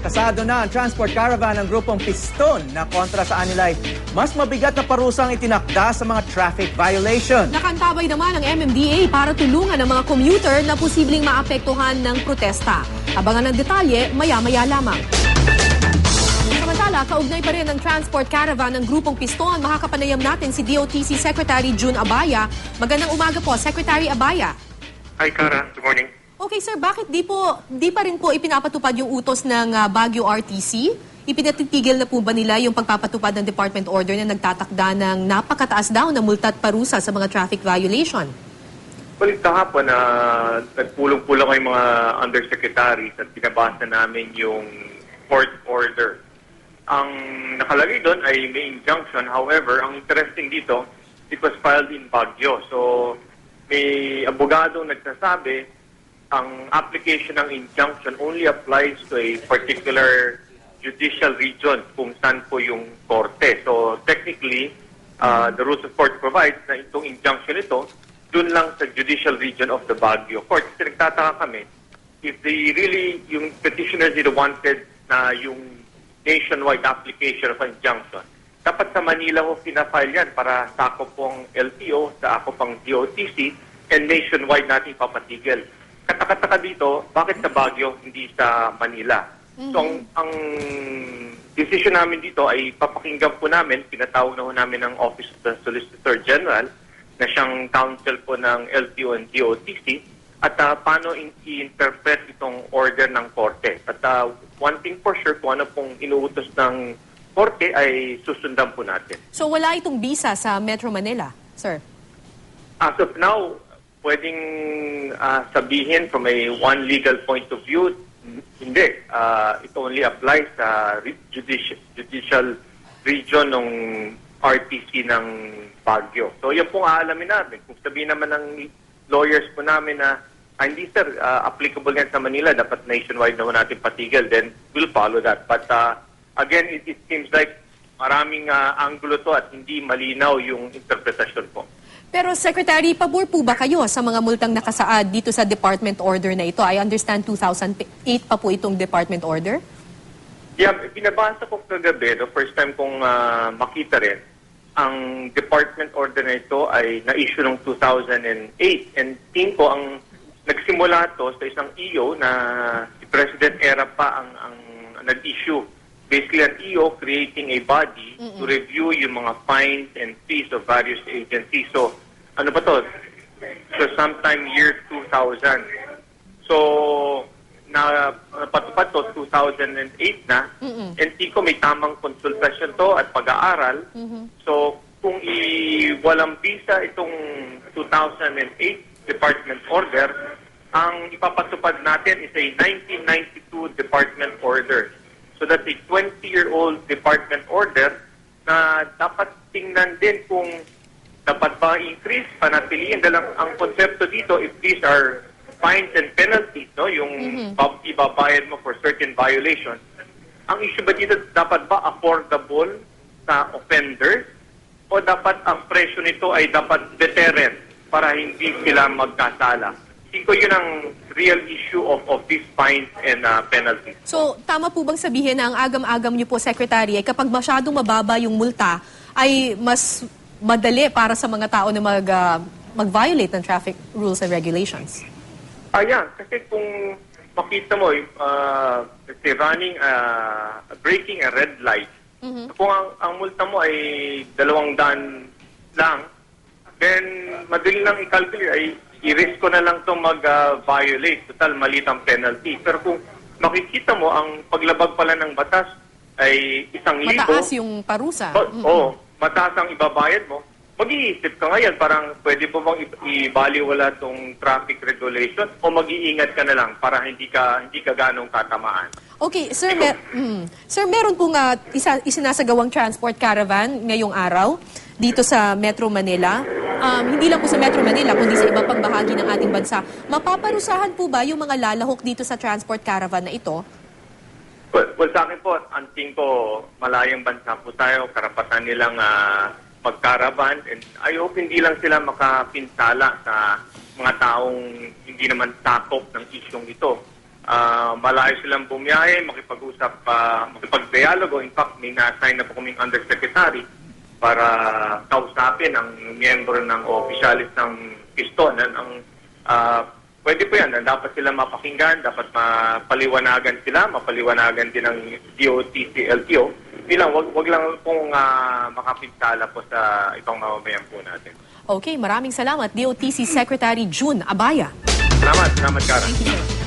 Kasado na ang transport caravan ng grupong Piston na kontra sa anilay mas mabigat na parusang itinakda sa mga traffic violation. Nakantabay naman ang MMDA para tulungan ang mga commuter na posibleng maapektuhan ng protesta. Abangan ang detalye maya-maya lamang. Samantala, kaugnay pa rin ng transport caravan ng grupong Piston. Makakapanayam natin si DOTC Secretary June Abaya. Magandang umaga po, Secretary Abaya. Hi, Cara. Good morning. Okay sir, bakit di po di pa rin po ipinapatupad yung utos ng ah, Baguio RTC? Ipinatitigil na po ba nila yung pagpapatupad ng department order na nagtatakda ng napakataas daw na multa at parusa sa mga traffic violation? Well, kahapon na nagpulong-pulong ko mga undersecretaries at pinabasa namin yung court order. Ang nakalagay doon ay may injunction. However, ang interesting dito, it was filed in Baguio. So, may abogado nagsasabi, ang application ng injunction only applies to a particular judicial region kung saan po yung korte. So, technically, uh, the rules of court provides na itong injunction ito dun lang sa judicial region of the Baguio Court. Kasi nagtataka kami, if they really, yung petitioners nila wanted na yung nationwide application of injunction, dapat sa Manila ho pinafile yan para sa ako pong LTO, sa ako pang DOTC, and nationwide natin papatigil. Katakataka dito, bakit sa Baguio, hindi sa Manila? So, ang, ang decision namin dito ay papakinggan po namin, pinatawag na ho namin ng Office of the Solicitor General, na siyang counsel po ng LTO and DOTC, at ah, paano in- i-interpret itong order ng korte. At ah, one thing for sure, kung ano pong inuutos ng korte ay susundan po natin. So wala itong visa sa Metro Manila, sir? As of now, pwedeng ah, sabihin from a one legal point of view, hindi. Ah, it only applies sa judicial, judicial region ng RTC ng Baguio. So yan pong aalamin namin. Kung sabihin naman ng lawyers po namin na ah, hindi sir, ah, applicable yan sa Manila, dapat nationwide naman natin patigil, then we'll follow that. But ah, again, it, it seems like maraming ah, angulo to at hindi malinaw yung interpretasyon po. Pero Secretary, pabor po ba kayo sa mga multang nakasaad dito sa department order na ito? I understand 2008 pa po itong department order? Yeah, binabasa ko kagabi, the first time kong ah, makita rin, ang department order na ito ay na-issue noong 2008. And tingin ko, ang nagsimula to sa isang EO na si President Era pa ang, ang nag-issue. Basically, an EO creating a body to review yung mga fines and fees of various agencies. So, ano ba to? So, sometime year 2000. So, na napatupad to 2008 na. And ko may tamang konsultasyon to at pag-aaral. So, kung iwalang visa itong 2008 department order, ang ipapatupad natin is a 1992 department order. So that's a 20-year-old department order na dapat tingnan din kung dapat ba increase, panatiliin. Dahil ang, konsepto dito, if these are fines and penalties, no, yung bab- ibabayad mo for certain violations, ang issue ba dito, dapat ba affordable sa offenders o dapat ang presyo nito ay dapat deterrent para hindi sila magkasala? Ko yun ang real issue of, of these fines and uh, penalties. So, tama po bang sabihin na ang agam-agam niyo po, Secretary, ay kapag masyadong mababa yung multa, ay mas madali para sa mga tao na mag, ah, mag-violate ng traffic rules and regulations? Ah, yeah. Kasi kung makita mo, uh, let's say running, uh, breaking a red light, kung ang, ang multa mo ay dalawang daan lang, then madali lang i-calculate ay i-risk ko na lang itong mag-violate. Total, maliit ang penalty. Pero kung makikita mo, ang paglabag pala ng batas ay isang libo. Mataas yung parusa. Oo, mataas ang ibabayad mo. Mag-iisip ka ngayon, parang pwede po bang ibaliwala tong traffic regulation o mag-iingat ka na lang para hindi ka hindi ka ganong tatamaan. Okay, sir, mer- mm, sir meron pong ah, isa, isinasagawang transport caravan ngayong araw dito sa Metro Manila. Um, hindi lang po sa Metro Manila, kundi sa iba pang bahagi ng ating bansa. Mapaparusahan po ba yung mga lalahok dito sa transport caravan na ito? Well, well sa akin po, anting ko, malayang bansa po tayo, karapatan nilang ah, magkaraban. And I hope hindi lang sila makapinsala sa mga taong hindi naman takop ng isyong ito. ah, malayo silang bumiyahe, makipag-usap, uh, makipag-dialogo. In fact, may na-assign na po kaming undersecretary para kausapin ang miyembro ng o opisyalis ng piston. Ang, ang ah, pwede po yan, dapat sila mapakinggan, dapat mapaliwanagan sila, mapaliwanagan din ng DOTC, LTO. Bilang, wag, wag lang pong uh, makapinsala po sa ibang mamamayan po natin. Okay, maraming salamat. DOTC Secretary June Abaya. Salamat, salamat Karen. Thank you.